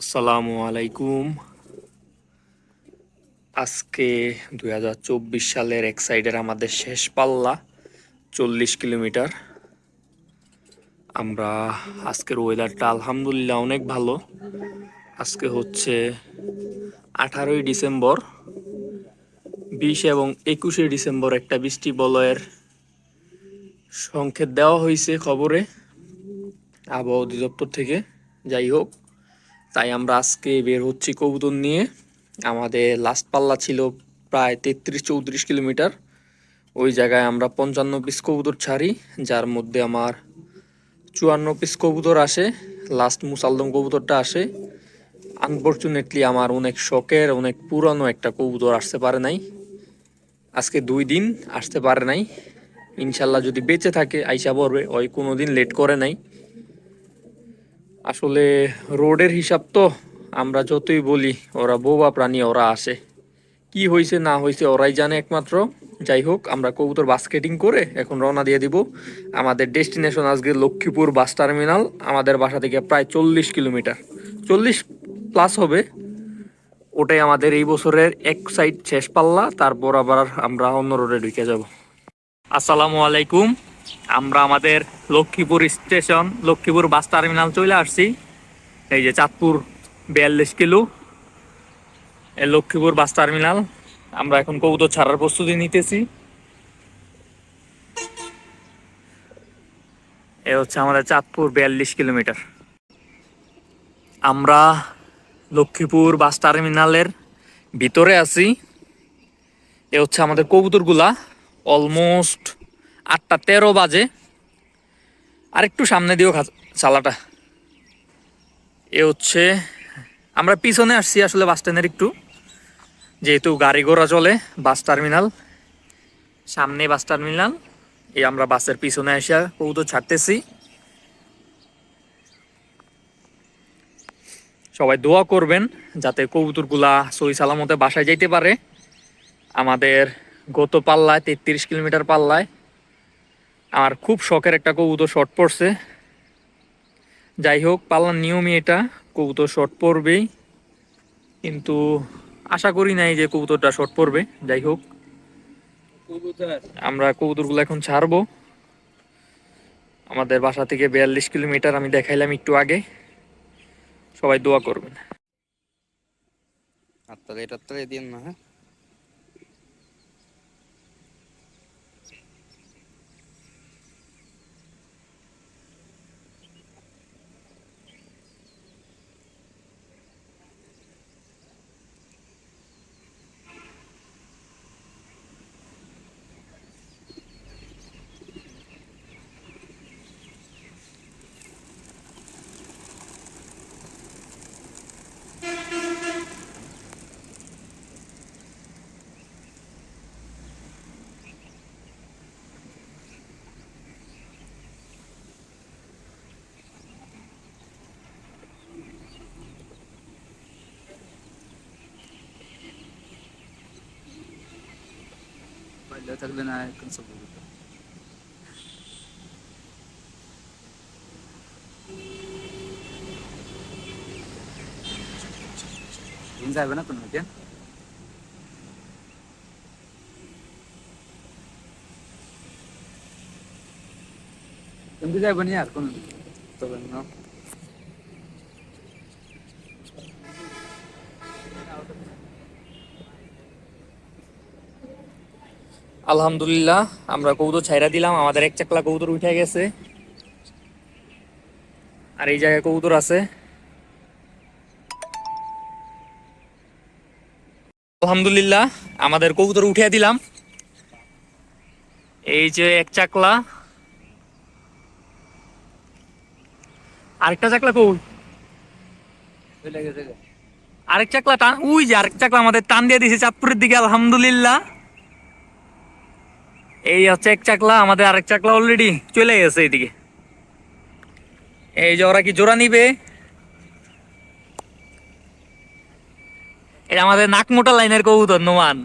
আসসালামু আলাইকুম। আজকে দুই হাজার চব্বিশ সালের এক সাইডের আমাদের শেষ পাল্লা, চল্লিশ কিলোমিটার। আমরা আজকের ওয়েদারটা আলহামদুলিল্লাহ অনেক ভালো। আজকে হচ্ছে আঠারোই ডিসেম্বর, বিশ এবং একুশে ডিসেম্বর একটা বৃষ্টি বলয়ের সংকেত দেওয়া হয়েছে খবরে, আবহাওয়া অধিদপ্তর থেকে। যাই হোক তাই আমরা আজকে বের হচ্ছি কবুতর নিয়ে। আমাদের লাস্ট পাল্লা ছিল প্রায় তেত্রিশ চৌত্রিশ কিলোমিটার। ওই জায়গায় আমরা পঞ্চান্ন পিস কবুতর ছাড়ি, যার মধ্যে আমার চুয়ান্ন পিস কবুতর আসে। লাস্ট মুসালদম কবুতরটা আসে। আনফর্চুনেটলি আমার অনেক শখের, অনেক পুরানো একটা কবুতর আসতে পারে নাই। আজকে দুই দিন আসতে পারে নাই। ইনশাল্লাহ যদি বেঁচে থাকে, আইসা পড়বে, ওই কোনো দিন লেট করে নাই। আসলে রোডের হিসাব তো আমরা যতই বলি, ওরা বোবা প্রাণী, ওরা আসে। কি হয়েছে না হয়েছে ওরাই জানে একমাত্র। যাই হোক, আমরা কবুতর বাস্কেটিং করে এখন রওনা দিয়ে দিব। আমাদের ডেস্টিনেশন আজকে লক্ষ্মীপুর বাস টার্মিনাল আমাদের বাসা থেকে প্রায় চল্লিশ কিলোমিটার। চল্লিশ প্লাস হবে। ওটাই আমাদের এই বছরের এক সাইড শেষ পাল্লা, তারপর আবার আমরা অন্য রোডে ঢুকে যাব। আসসালামু আলাইকুম। আমরা আমাদের Lakshmipur station, Lakshmipur bus terminal চলে আসছি। এই যে চাঁদপুর বিয়াল্লিশ কিলো, এই লক্ষ্মীপুর বাস টার্মিনাল। আমরা এখন কবুতর ছাড়ার প্রস্তুতি নিতেছি। এ হচ্ছে আমাদের চাঁদপুর বিয়াল্লিশ কিলোমিটার। আমরা লক্ষ্মীপুর বাস টার্মিনালের ভিতরে আছি। এ হচ্ছে আমাদের কবুতরগুলা। অলমোস্ট আটটা তেরো বাজে। আর একটু সামনে দিও চালাটা। এ হচ্ছে, আমরা পিছনে আসছি আসলে বাস স্ট্যান্ডের একটু। যেহেতু গাড়ি ঘোড়া চলে, বাস টার্মিনাল। সামনে বাস টার্মিনাল। এই আমরা বাসের পিছনে এসে কবুতর ছাড়তেছি। সবাই দোয়া করবেন যাতে কবুতরগুলা সই সালামতে বাসায় যাইতে পারে। আমাদের গত পাল্লায় তেত্রিশ কিলোমিটার পাল্লায় আমার খুব শখের একটা কবুতর শট পড়ছে যাই হোক পাল্লার নিয়মই এটা, কবুতর শট পড়বেই কিন্তু আশা করি নাই যে কবুতরটা শর্ট পড়বে যাই হোক, আমরা কবুতরগুলো এখন ছাড়বো। আমাদের বাসা থেকে বিয়াল্লিশ কিলোমিটার, আমি দেখাইলাম একটু আগে। সবাই দোয়া করবেন। হাততালি টাততালি দিন না হ্যাঁ? পাইলে থাকলে না এখন সব বলতো। দিন যাবে না কোনো কেন তুমি যাবে না আর কোনো তবে না আলহামদুলিল্লাহ, আমরা কবুতর ছাইরা দিলাম, আমাদের এক চাকলা কবুতর উঠে গেছে। আর এই জায়গায় কবুতর আছে। আলহামদুলিল্লাহ, আমাদের কবুতর উঠিয়ে দিলাম। এই যে এক চাকলা। আরেকটা চাকলা কই? আরেক চাকলা টান উই যে আরেক চাকলা আমাদের টান দিয়ে দিয়েছে চাঁদপুরের দিকে, আলহামদুলিল্লাহ। এই হচ্ছে এক চাকলা আমাদের আরেক চাকলা অলরেডি চলে গেছে এইদিকে। এই যে ওরা কি জোড়া নিবে? এটা আমাদের নাকমোটা লাইনের কবুতর নোমান।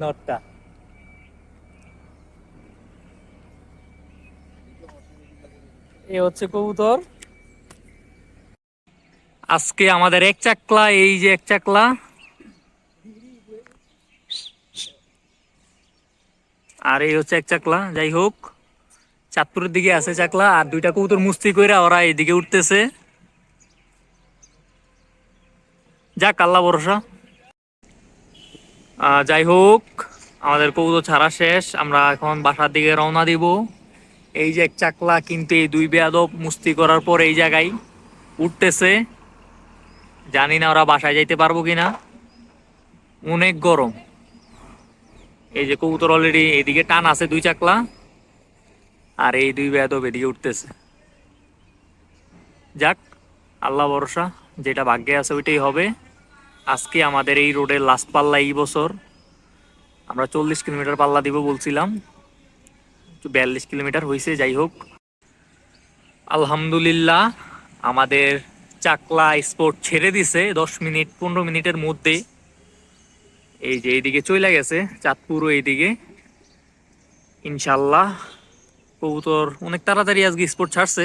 নটটা। এ হচ্ছে কবুতর। আজকে আমাদের এক চাকলা এই যে এক চাকলা। আর এই হচ্ছে এক চাকলা, যাই হোক। চাঁদপুরের দিকে আছে চাকলা, আর দুইটা কবুতর মুস্তি কইরা ওরা এইদিকে উঠতেছে। যাক, আল্লাহ ভরসা। যাই হোক, আমাদের কবুতর ছাড়া শেষ। আমরা এখন বাসার দিকে রওনা দিব। এই যে এক চাকলা কিন্তু এই দুই বেয়াদব মুস্তি করার পর এই জায়গায় উঠতেছে। জানি না ওরা বাসায় যাইতে পারব কিনা। অনেক গরম। এই যে কবুতর অলরেডি এইদিকে টান আছে দুই চাকলা, আর এই দুই বেয়াদব এদিকে উঠতেছে। যাক, আল্লাহ ভরসা, যেটা ভাগ্যে আছে ওইটাই হবে। আজকে আমাদের এই রোডের লাস্ট পাল্লা এই বছর। আমরা চল্লিশ কিলোমিটার পাল্লা দিব বলছিলাম। বিয়াল্লিশ কিলোমিটার হয়েছে যাই হোক। আলহামদুলিল্লাহ, আমাদের চাকলা স্পোর্ট ছেড়ে দিছে দশ মিনিট, পনেরো মিনিটের মধ্যে এই যে এইদিকে চলে গেছে, চাঁদপুরও এইদিকে। ইনশাল্লাহ কবুতর অনেক তাড়াতাড়ি আজকে স্পোর্ট ছাড়ছে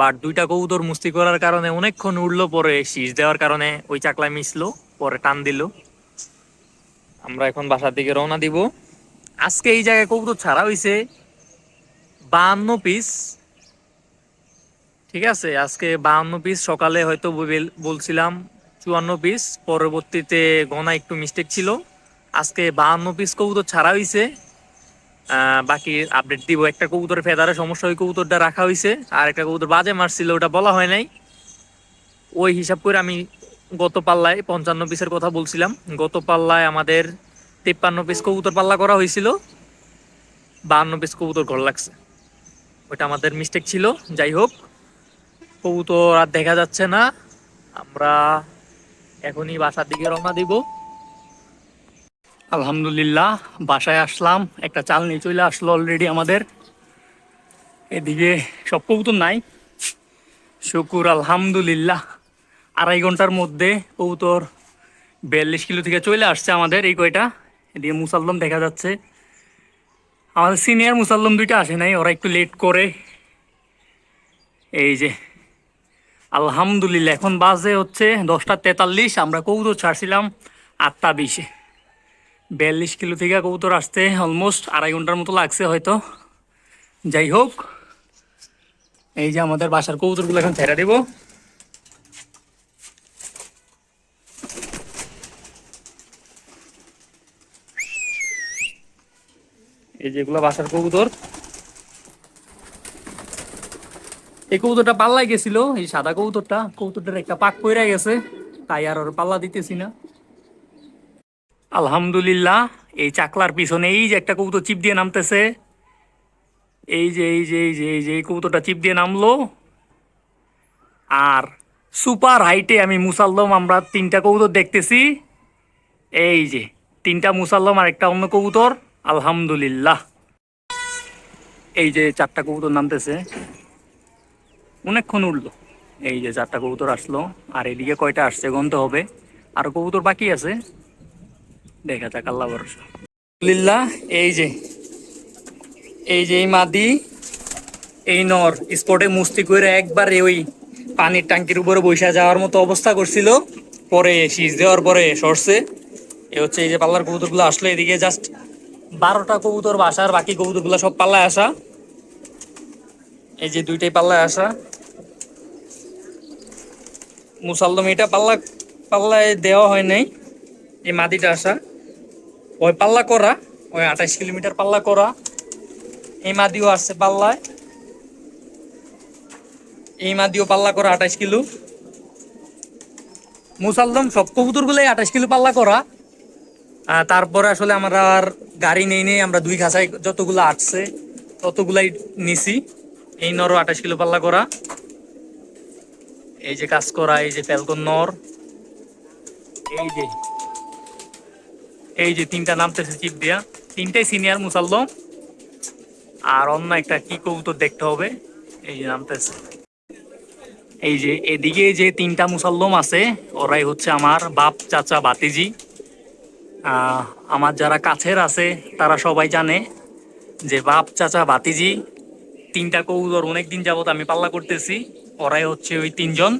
বাট দুইটা কবুতর মুস্তি করার কারণে অনেকক্ষণ উঠল পরে শীষ দেওয়ার কারণে ওই চাকলা মিশলো, পরে টান দিল। আমরা এখন বাসার দিকে রওনা দিব। আজকে এই জায়গায় কবুতর ছাড়া হয়েছে বাহান্ন পিস ঠিক আছে, আজকে বাহান্ন পিস সকালে হয়তো বলছিলাম চুয়ান্ন পিস পরবর্তীতে গনা একটু মিস্টেক ছিল। আজকে বাহান্ন পিস কবুতর ছাড়া হয়েছে বাকি আপডেট দিব। একটা কবুতরের ফেদারে সমস্যা, ওই কবুতরটা রাখা হয়েছে আর একটা কবুতর বাজে মারছিল, ওটা বলা হয় নাই। ওই হিসাব করে আমি গত পাল্লায় পঞ্চান্ন পিসের কথা বলছিলাম। গত পাল্লায় আমাদের তিপ্পান্ন পিস কবুতর পাল্লা করা হয়েছিল বাহান্ন পিস কবুতর ঘর লাগছে। ওটা আমাদের মিস্টেক ছিল। যাই হোক, কবুতর আর দেখা যাচ্ছে না। আমরা এখনই বাসার দিকে রওনা দিব। আলহামদুলিল্লাহ, বাসায় আসলাম। একটা চাল নিয়ে চলে আসলো অলরেডি আমাদের। এদিকে সব কবুতর নাই। শুকুর, আলহামদুলিল্লাহ। আড়াই ঘণ্টার মধ্যে কবুতর বিয়াল্লিশ কিলো থেকে চলে আসছে আমাদের এই কয়টা। এদিকে মুসাল্লম দেখা যাচ্ছে। আমাদের সিনিয়র মুসাল্লম দুইটা আসে নাই, ওরা একটু লেট করে। এই যে আলহামদুলিল্লাহ, এখন বাজে হচ্ছে দশটা তেতাল্লিশ, আমরা কবুতর ছাড়ছিলাম আটটা বিশে। বিয়াল্লিশ কিলো থেকে কবুতর আসতে অলমোস্ট আড়াই ঘণ্টার মতো লাগছে হয়তো। যাই হোক, এই যে আমাদের বাসার কবুতরগুলো এখন ছেড়ে দেবো। এই যেগুলো বাসার কবুতর। এই কবুতরটা পাল্লাই গেছিল, এই সাদা কবুতরটা। কবুতরটার একটা পাক পইরা গেছে, তাই আর ওর পাল্লা দিতেছি না। আলহামদুলিল্লাহ, এই চাকলার পিছনে এই যে একটা কবুতর চিপ দিয়ে নামতেছে। এই যে এই যে এই যে এই যে, এই কবুতরটা চিপ দিয়ে নামলো। আর সুপার হাইটে আমি মুসাল্লম, আমরা তিনটা কবুতর দেখতেছি। এই যে, তিনটা মুসাল্লম আর একটা অন্য কবুতর। আলহামদুলিল্লাহ। এই যে, চারটা কবুতর নামতেছে। অনেকক্ষণ উঠল। এই যে চারটা কবুতর আসলো, আর এদিকে কয়টা আসছে গন্তে হবে। আর কবুতর বাকি আছে। দেখা যাক, আল্লাহ ভরসা। এই যে এই যে এই মাদি, এই নর স্পটে মুস্তি করে একবার ওই পানির ট্যাঙ্কির উপরে বৈশা যাওয়ার মতো অবস্থা করছিল। পরে শীষ দেওয়ার পরে সরছে। এ হচ্ছে এই যে পাল্লার কবুতরগুলো আসলো, এদিকে জাস্ট বারোটা কবুতর বাসার, বাকি কবুতরগুলো সব পাল্লায় আসা। এই যে দুইটাই পাল্লায় আসা। মুসাল্লম এটা পাল্লা পাল্লায় দেওয়া হয় নাই এই মাদিটা আসা। ওই পাল্লা করা ওই আঠাইশ কিলোমিটার পাল্লা করা এই মাদিও আসছে পাল্লায়। এই মাদিও পাল্লা করা আঠাইশ কিলো। মুসালদম সব কবুতর গুলাই আঠাইশ কিলো পাল্লা করা। আহ, তারপরে আসলে আমরা আর গাড়ি নেই নেই আমরা দুই খাঁচায় যতগুলো আসছে ততগুলাই নিছি। এই নরও আঠাশ কিলো পাল্লা করা। এই যে কাজ করা, এই যে ফ্যালকন নর, এই যে এই যে তিনটা নামতেছে চিপ দিয়া। তিনটাই সিনিয়র মুসাল্লম আর অন্য একটা কি কবুতর দেখতে হবে, এই যে নামতেছে। এই যে এদিকে যে তিনটা মুসাল্লম আছে, ওরাই হচ্ছে আমার বাপ, চাচা বাতিজি আমার যারা কাছের আছে, তারা সবাই জানে যে বাপ, চাচা বাতিজি তিনটা কবুতর অনেক দিন যাবত আমি পাল্লা করতেছি। ওরাই হচ্ছে ওই তিনজন।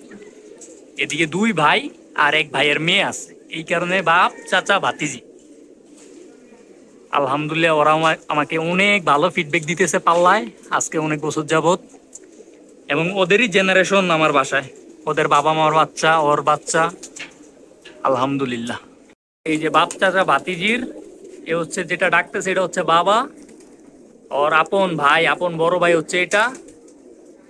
এদিকে দুই ভাই আর এক ভাইয়ের মেয়ে আছে। এই কারণে বাপ, চাচা, ভাতিজি। আলহামদুলিল্লাহ ওরা আমাকে অনেক ভালো ফিডব্যাক দিতেছে পাল্লায়। আজকে অনেক বছর যাবত এবং ওদেরই জেনারেশন আমার বাসায়। ওদের বাবা মার বাচ্চা, ওর বাচ্চা। আলহামদুলিল্লাহ। এই যে বাপ, চাচা, ভাতিজির, এ হচ্ছে যেটা ডাকতেছে, এটা হচ্ছে বাবা। ওর আপন ভাই, আপন বড় ভাই হচ্ছে এটা।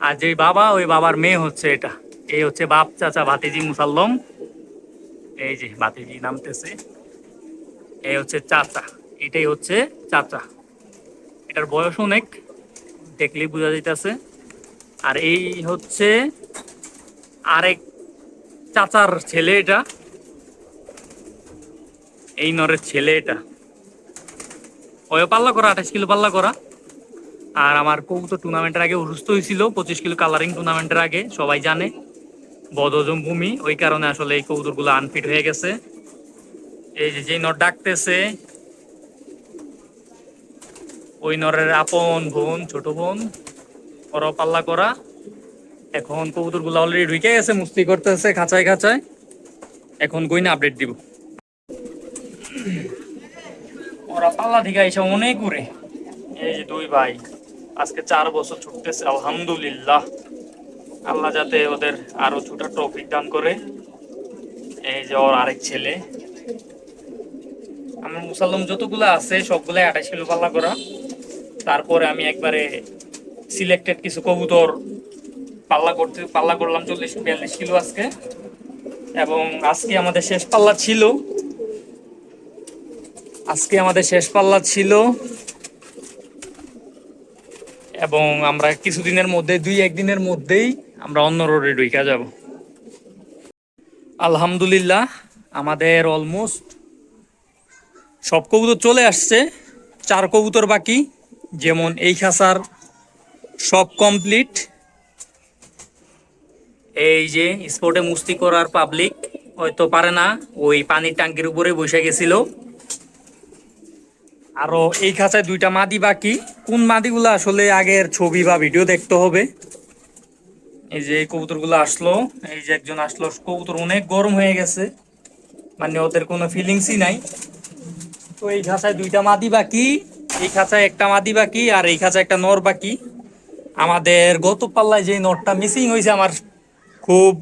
আর যে বাবা, ওই বাবার মেয়ে হচ্ছে এটা। এই হচ্ছে বাপ, চাচা, ভাতিজি, মুসাল্লম। এই যে ভাতিজি নামতেছে। এই হচ্ছে চাচা। এটাই হচ্ছে চাচা। এটার বয়স অনেক, দেখলেই বোঝা যাইতেছে। আর এই হচ্ছে আরেক চাচার ছেলে এটা। এই নরের ছেলে এটা। ওই পাল্লা করা, আঠাশ কিলো পাল্লা করা। আর আমার কবুতর টুর্নামেন্টের আগে অসুস্থ হয়েছিল। পঁচিশ কিলো কালারিং টুর্নামেন্টের আগে, সবাই জানে। বদজম ভূমি, ওই কারণে আসলে এই কবুতরগুলো আনফিট হয়ে গেছে। এই যে যেই নর ডাকতেছে, ওই নরের আপন বোন, ছোট বোন পাল্লা করা। এখন কবুতরগুলো অলরেডি ঢুকে গেছে, মুস্তি করতেছে, খাঁচায় খাঁচায়। এখন গইনা আপডেট দিব। ওরা পাল্লা থেকে এসে অনেক উড়ে। এই যে দুই ভাই। আজকে চার বছর ছুটতেছে, আলহামদুলিল্লাহ। আল্লাহ যাতে ওদের আরও ছুটার টপিক দান করে। এই যে ওর আরেক ছেলে। আমার মুসাল্লম যতগুলো আছে, সবগুলাই আঠাশ কিলো পাল্লা করা। তারপরে আমি একবারে সিলেক্টেড কিছু কবুতর পাল্লা করতে, পাল্লা করলাম চল্লিশ, বিয়াল্লিশ কিলো আজকে। এবং আজকে আমাদের শেষ পাল্লা ছিল। আজকে আমাদের শেষ পাল্লা ছিল এবং আমরা কিছুদিনের মধ্যে, দুই একদিনের মধ্যেই আমরা অন্য রোডে ঢুকা যাব। আলহামদুলিল্লাহ, আমাদের অলমোস্ট সব কবুতর চলে আসছে। চার কবুতর বাকি, যেমন এই খাসার সব কমপ্লিট এই যে স্পোর্টে মুস্তি করার পাবলিক হয়তো পারে না, ওই পানির ট্যাঙ্কির উপরে বসে গেছিল। আরও এই খাঁচায় দুইটা মাদি বাকি। কোন মাদিগুলো আসলে আগের ছবি বা ভিডিও দেখতে হবে? এই যে এই কবুতরগুলো আসলো, এই যে একজন আসলো, কবুতর অনেক গরম হয়ে গেছে। মানে ওদের কোনো ফিলিংসই নাই। তো এই খাঁচায় দুইটা মাদি বাকি, এই খাঁচায় একটা মাদি বাকি, আর এই খাঁচায় একটা নর বাকি। আমাদের গত পাল্লায় যে নরটা মিসিং হয়েছে আমার খুব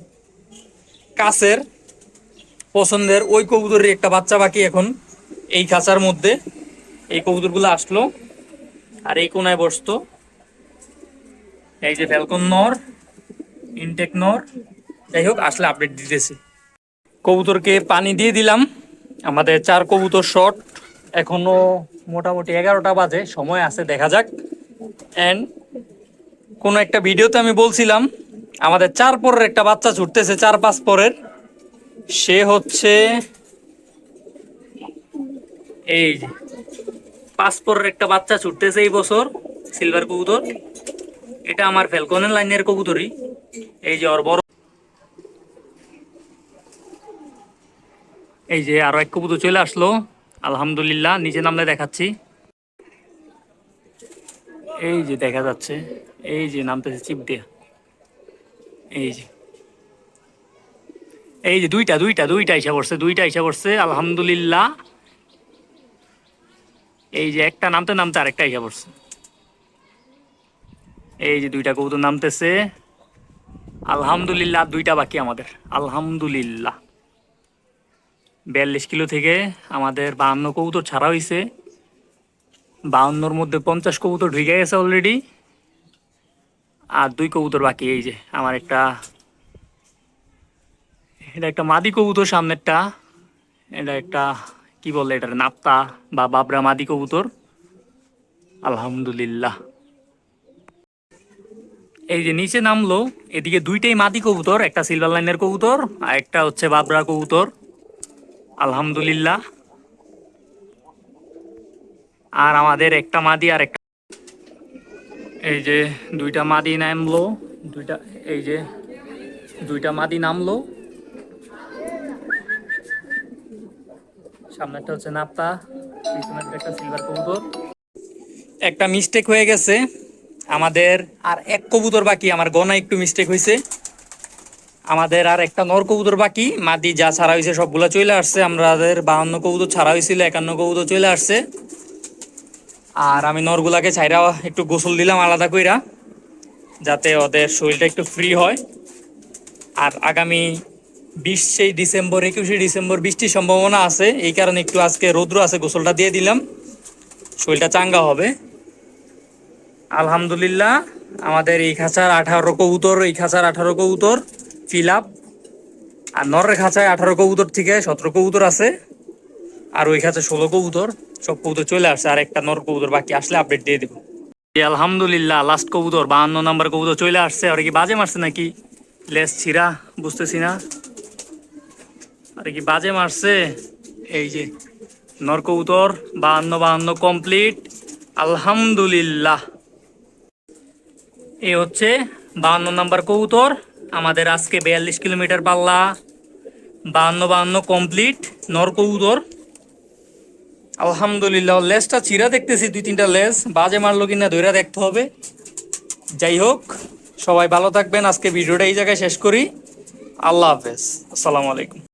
কাছের, পছন্দের ওই কবুতরের একটা বাচ্চা বাকি এখন এই খাঁচার মধ্যে। এই কবুতরগুলো আসলো আর এই কোনায় বসতো। এই যে ফ্যালকন নর ইনটেক নর, যাই হোক, আসলে আপডেট দিতেছি। কবুতরকে পানি দিয়ে দিলাম। আমাদের চার কবুতর শট এখনও মোটামুটি এগারোটা বাজে, সময় আছে, দেখা যাক। অ্যান্ড কোনো একটা ভিডিওতে আমি বলছিলাম, আমাদের চার পরের একটা বাচ্চা ছুটতেছে, চার পাঁচ পরের। সে হচ্ছে এই যে পাঁচ পরের একটা বাচ্চা ছুটতেছে এই বছর সিলভার কবুতর। এটা আমার ফ্যালকনের লাইনের কবুতরই। এই যে ওর বড় এই যে আরও এক কবুতর চলে আসলো। আলহামদুলিল্লাহ, নিচে নামলে দেখাচ্ছি। এই যে দেখা যাচ্ছে, এই যে নামতেছে চিপ দিয়া। এই যে। এই যে দুইটা দুইটা দুইটা ইসা পড়ছে, দুইটা ইসা পড়ছে। আলহামদুলিল্লাহ। এই যে একটা নামতে নামতে আরেকটা ইসা পড়ছে। এই যে দুইটা কবুতর নামতেছে। আলহামদুলিল্লাহ, দুইটা বাকি আমাদের। আলহামদুলিল্লাহ। বিয়াল্লিশ কিলো থেকে আমাদের বাহান্ন কবুতর ছাড়া হয়েছে বাহান্নর মধ্যে পঞ্চাশ কবুতর ঢুকে গেছে অলরেডি আর দুই কবুতর বাকি, এই যে আমার একটা এটা একটা মাদি কবুতর সামনেরটা। এটা একটা কি বলে এটা নাপ্তা বা বাবরা মাদি কবুতর? আলহামদুলিল্লাহ। এই যে নিচে নামলো, এদিকে দুইটাই মাদি কবুতর, একটা সিলভার লাইনের কবুতর আর একটা হচ্ছে বাবরা কবুতর। আলহামদুলিল্লাহ। আর আমাদের একটা মাদি আর একটা এই যে দুইটা মাদি নামলো, দুইটা এই যে দুইটা মাদি নামলো। সামনেরটা হচ্ছে নাপ্তা, পিছনেরটা একটা সিলভার কবুতর। একটা মিস্টেক হয়ে গেছে। আমাদের আর এক কবুতর বাকি, আমার গনা একটু মিস্টেক হয়েছে আমাদের আর একটা নর কবুতর বাকি, মাদি যা ছাড়া হয়েছে সবগুলা চলে আসছে। আমাদের বাহান্ন কবুতর ছাড়া হয়েছিল একান্ন কবুতর চলে আসছে। আর আমি নরগুলাকে ছাইরা একটু গোসল দিলাম আলাদা কইরা, যাতে ওদের শরীরটা একটু ফ্রি হয়। আর আগামী বিশে ডিসেম্বর, একুশে ডিসেম্বর বৃষ্টির সম্ভাবনা আছে। এই কারণে একটু আজকে রৌদ্র আছে, গোসলটা দিয়ে দিলাম। শরীরটা চাঙ্গা হবে। আলহামদুলিল্লাহ, আমাদের এই খাঁচার আঠারো কবুতর, এই খাঁচার আঠারো কবুতর ফিল আপ আর নরের খাঁচায় আঠারো কবুতর থেকে সতেরো কবুতর আছে। আর ওই খাঁচায় ষোলো কবুতর, সব কবুতর চলে আসছে। আর একটা নর কবুতর বাকি আসলে আপডেট দিয়ে দিব। আলহামদুলিল্লাহ লাস্ট কবুতর, বাহান্ন নাম্বার কবুতর চলে আসছে। আর কি বাজে মারছে নাকি? লেস ছিঁড়া, বুঝতেছি না। আরে কি বাজে মারছে? এই যে। নর কবুতর বাহান্ন বাহান্ন কমপ্লিট। আলহামদুলিল্লাহ। এই হচ্ছে বাহান্ন নাম্বার কবুতর আমাদের আজকে বিয়াল্লিশ কিলোমিটার পাল্লা। বাহান্ন বাহান্ন কমপ্লিট নর কবুতর আলহামদুলিল্লাহ লেসটা চিরা দেখতেছি দুই তিনটা লেস বাজে মারলো কিনা ধৈরা দেখতে হবে। যাই হোক সবাই ভালো থাকবেন। আজকে ভিডিওটা এই জায়গায় শেষ করি। আল্লাহ হাফেজ। আসসালামু আলাইকুম।